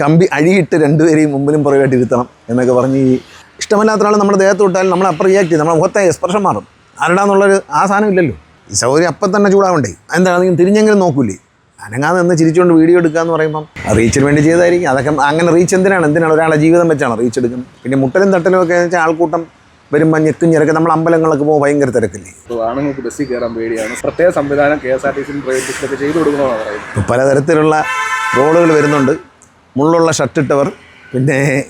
കമ്പി അഴിയിട്ട് രണ്ടുപേരെയും മുമ്പിലും പുറകായിട്ട് ഇരുത്തണം എന്നൊക്കെ പറഞ്ഞ് ഈ ഇഷ്ടമല്ലാത്ത ഒരാൾ നമ്മുടെ ദേഹത്ത് വിട്ടാൽ നമ്മൾ അപ്പം റിയാക്ട് ചെയ്യും. നമ്മുടെ മുഖത്തെ എക്സ്പ്രഷൻ മാറും. ആരുടാന്നുള്ളൊരു ആ സാധനം ഇല്ലല്ലോ. ഈ സൗകര്യം അപ്പം തന്നെ ചൂടാവണ്ടേ. എന്താണെങ്കിലും തിരിഞ്ഞെങ്കിലും നോക്കൂലേ. അനങ്ങാതെ നിന്ന് ചിരിച്ചുകൊണ്ട് വീഡിയോ എടുക്കുക എന്ന് പറയുമ്പം റീച്ചിന് വേണ്ടി ചെയ്തായിരിക്കും. അതൊക്കെ അങ്ങനെ റീച്ച് എന്തിനാണ്? എന്തിനാണ് ഒരാളെ ജീവിതം വെച്ചാണ് റീച്ച് എടുക്കുന്നത്? പിന്നെ മുട്ടലും തട്ടലും ഒക്കെ വെച്ചാൽ ആൾക്കൂട്ടം വരുമ്പോൾ ഞെക്കും ഞെരക്കും. നമ്മൾ അമ്പലങ്ങളൊക്കെ പോകുമ്പോൾ ഭയങ്കര തിരക്കില്ലേ? ആണുങ്ങൾക്ക് ബസ്സിൽ കയറാൻ പേടിയാണ്. പ്രത്യേക സംവിധാനം കെ എസ് ആർ ടി സിയും പ്രൈവറ്റ് ബസ്സിലൊക്കെ ചെയ്തു കൊടുക്കണമെന്നാണ് പറയുന്നത്. പലതരത്തിലുള്ള റോഡുകൾ വരുന്നുണ്ട്. മുള്ളുള്ള ഷർട്ടിട്ടവർ പിന്നെ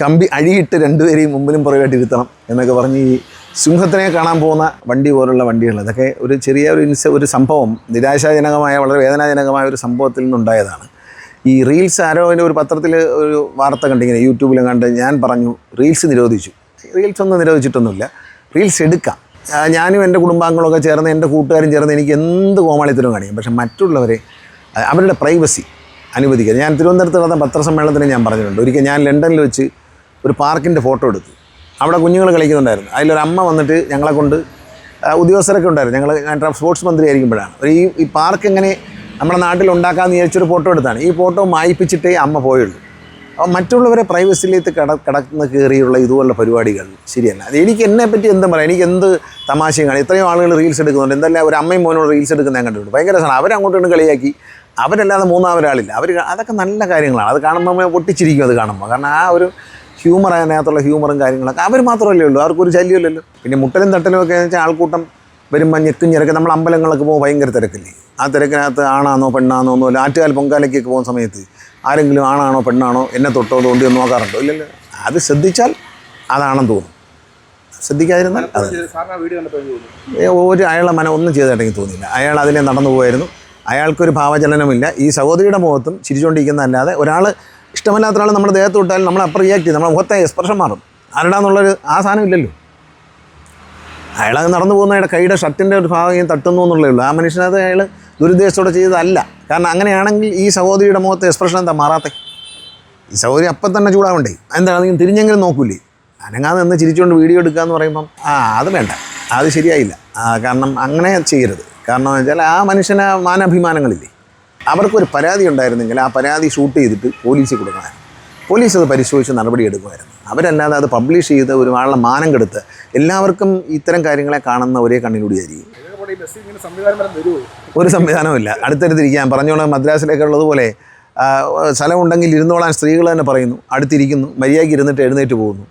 കമ്പി അഴിയിട്ട് രണ്ടുപേരെയും മുമ്പിലും പുറകായിട്ട് ഇരുത്തണം എന്നൊക്കെ പറഞ്ഞ് ഈ സിംഹത്തിനെ കാണാൻ പോകുന്ന വണ്ടി പോലുള്ള വണ്ടികൾ. അതൊക്കെ ഒരു ചെറിയ ഒരു ഇൻസ ഒരു സംഭവം നിരാശാജനകമായ വളരെ വേദനാജനകമായ ഒരു സംഭവത്തിൽ നിന്നുണ്ടായതാണ്. ഈ റീൽസ് ആരോ അതിന്റെ ഒരു പത്രത്തിൽ ഒരു വാർത്ത കണ്ടിങ്ങനെ യൂട്യൂബിലും കണ്ട് ഞാൻ പറഞ്ഞു റീൽസ് നിരോധിച്ചു. റീൽസ് ഒന്നും നിരോധിച്ചിട്ടൊന്നുമില്ല. റീൽസ് എടുക്കാം. ഞാനും എന്റെ കുടുംബാംഗങ്ങളൊക്കെ ചേർന്ന് എന്റെ കൂട്ടുകാരും ചേർന്ന് എനിക്ക് എന്ത് കോമാളിത്തരവും കാണിക്കും? പക്ഷെ മറ്റുള്ളവരെ അവരുടെ പ്രൈവസി അനുവദിക്കുക. ഞാൻ തിരുവനന്തപുരത്ത് നടന്ന പത്രസമ്മേളനത്തിന് ഞാൻ പറഞ്ഞിട്ടുണ്ട്. ഒരിക്കൽ ഞാൻ ലണ്ടനിൽ വെച്ച് ഒരു പാർക്കിന്റെ ഫോട്ടോ എടുത്തു. അവിടെ കുഞ്ഞുങ്ങൾ കളിക്കുന്നുണ്ടായിരുന്നു. അതിലൊരു അമ്മ വന്നിട്ട് ഞങ്ങളെ കൊണ്ട് ഉദ്യോഗസ്ഥരൊക്കെ ഉണ്ടായിരുന്നു. ഞങ്ങൾ ഞാൻ സ്പോർട്സ് മന്ത്രി ആയിരിക്കുമ്പോഴാണ്. ഈ ഈ പാർക്ക് എങ്ങനെ നമ്മുടെ നാട്ടിൽ ഉണ്ടാക്കാമെന്ന് ചോദിച്ചൊരു ഫോട്ടോ എടുത്താണ്. ഈ ഫോട്ടോ മായിപ്പിച്ചിട്ടേ അമ്മ പോയുള്ളൂ. മറ്റുള്ളവരെ പ്രൈവസിയിലേക്ക് കട കടന്ന് കയറിയുള്ള ഇതുപോലുള്ള പരിപാടികൾ ശരിയല്ല. അത് എനിക്ക് എന്നെ പറ്റി എന്തും പറയാം. എനിക്ക് എന്ത് തമാശയും കാണും ഇത്രയും ആളുകൾ റീൽസ് എടുക്കുന്നുണ്ട്. എന്തെല്ലാം ഒരു അമ്മയും മോനോട് റീൽസ് എടുക്കുന്ന ഞാൻ കണ്ടിട്ടുണ്ട്. ഭയങ്കര രസമാണ്. അവരങ്ങോട്ടും കളിയാക്കി. അവരല്ലാതെ മൂന്നാമൊരാളില്ല. അവർ അതൊക്കെ നല്ല കാര്യങ്ങളാണ്. അത് കാണുമ്പോൾ പൊട്ടിച്ചിരിക്കും അത് കാണുമ്പോൾ കാരണം ആ ഒരു ഹ്യൂമർ അതിനകത്തുള്ള ഹ്യൂമറും കാര്യങ്ങളൊക്കെ അവർ മാത്രമല്ലേ ഉള്ളൂ. അവർക്കൊരു ശല്യമല്ലല്ലോ. പിന്നെ മുട്ടലും തട്ടലും ഒക്കെ വെച്ചാൽ ആൾക്കൂട്ടം വരുമ്പോൾ ഞെക്കും ഞെരക്കും. നമ്മൾ അമ്പലങ്ങളൊക്കെ പോകുമ്പോൾ ഭയങ്കര തിരക്കില്ലേ? ആ തിരക്കിനകത്ത് ആണാന്നോ പെണ്ണാന്നോ ഒന്നുമില്ല ആറ്റുകാൽ പൊങ്കാലയ്ക്കൊക്കെ പോകുന്ന സമയത്ത് ആരെങ്കിലും ആണാണോ പെണ്ണാണോ എന്നെ തൊട്ടോ തോണ്ടിയോ നോക്കാറുണ്ടോ? ഇല്ലല്ലോ. അത് ശ്രദ്ധിച്ചാൽ അതാണെന്ന് തോന്നും. ശ്രദ്ധിക്കാതിരുന്നാൽ അത് ഒരു അയാളെ മനം ഒന്നും ചെയ്തിട്ടെങ്കിൽ തോന്നിയില്ല. അയാൾ അതിലെ നടന്നു പോയായിരുന്നു. അയാൾക്കൊരു ഭാവചലനമില്ല. ഈ സഹോദരിയുടെ മുഖത്തും ചിരിച്ചുകൊണ്ടിരിക്കുന്നതല്ലാതെ ഒരാൾ ഇഷ്ടമല്ലാത്ത ഒരാൾ നമ്മുടെ ദേഹത്ത് വിട്ടാൽ നമ്മൾ അപ്പം റിയാക്ട് ചെയ്യും. നമ്മുടെ മുഖത്തെ എക്സ്പ്രഷൻ മാറും. ആരുടാന്നുള്ളൊരു ആ സാധനം ഇല്ലല്ലോ. അയാൾ നടന്നു പോകുന്ന അയാളുടെ കൈയുടെ ഷർട്ടിന്റെ ഒരു ഭാഗം ഇങ്ങനെ തട്ടുന്നു എന്നുള്ളേ ഉള്ളൂ. ആ മനുഷ്യനത് അയാൾ ദുരുദ്ദേശത്തോടെ ചെയ്തതല്ല. കാരണം അങ്ങനെയാണെങ്കിൽ ഈ സഹോദരിയുടെ മുഖത്തെ എക്സ്പ്രഷൻ എന്താ? മാറാത്തെ. ഈ സഹോദരി അപ്പം തന്നെ ചൂടാവണ്ടേ? എന്താണെങ്കിലും തിരിഞ്ഞെങ്കിലും നോക്കൂലേ? അനങ്ങാതെ നിന്ന് ചിരിച്ചുകൊണ്ട് വീഡിയോ എടുക്കുക എന്ന് പറയുമ്പം ആ അത് വേണ്ട. അത് ശരിയായില്ല. കാരണം അങ്ങനെ ചെയ്യരുത്. കാരണം എന്ന് വെച്ചാൽ ആ മനുഷ്യന് മാനാഭിമാനങ്ങളില്ലേ? അവർക്കൊരു പരാതി ഉണ്ടായിരുന്നെങ്കിൽ ആ പരാതി ഷൂട്ട് ചെയ്തിട്ട് പോലീസിൽ കൊടുക്കണമായിരുന്നു പോലീസ് അത് പരിശോധിച്ച് നടപടി എടുക്കുമായിരുന്നു. അവരല്ലാതെ അത് പബ്ലിഷ് ചെയ്ത് ഒരു മാനം കെടുത്ത് എല്ലാവർക്കും ഇത്തരം കാര്യങ്ങളെ കാണുന്ന ഒരേ കണ്ണിലൂടെയായിരിക്കും ഒരു സംവിധാനമില്ല അടുത്തടുത്തിരിക്കാൻ പറഞ്ഞോളാം മദ്രാസിലൊക്കെ ഉള്ളതുപോലെ സ്ഥലമുണ്ടെങ്കിൽ ഇരുന്നോളാൻ സ്ത്രീകൾ തന്നെ പറയുന്നു. അടുത്തിരിക്കുന്നു. മര്യാദയ്ക്ക് ഇരുന്നിട്ട് എഴുന്നേറ്റ് പോകുന്നു.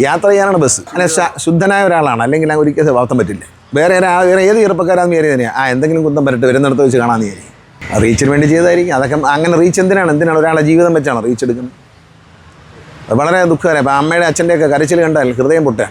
യാത്ര ചെയ്യാനാണ് ബസ്. അല്ലെ ശുദ്ധനായ ഒരാളാണ്. അല്ലെങ്കിൽ ആ ഒരിക്കലും വളർത്താൻ പറ്റില്ല. വേറെ വേറെ ഏത് ചെറുപ്പക്കാരാന്ന് വിചാരി തന്നെയാണ് ആ എന്തെങ്കിലും കുന്തം വരട്ടെ വരുന്നിടത്ത് വെച്ച് കാണാമെന്ന് വിചാരിക്കും. റീച്ചിന് വേണ്ടി ചെയ്തായിരിക്കും. അതൊക്കെ അങ്ങനെ റീച്ച് എന്തിനാണ്? എന്തിനാണ് ഒരാളെ ജീവിതം വെച്ചാണ് റീച്ച് എടുക്കുന്നത്? വളരെ ദുഃഖകരം അപ്പം അമ്മയുടെ അച്ഛന്റെയൊക്കെ കരച്ചിൽ കണ്ടാൽ ഹൃദയം പൊട്ടാൻ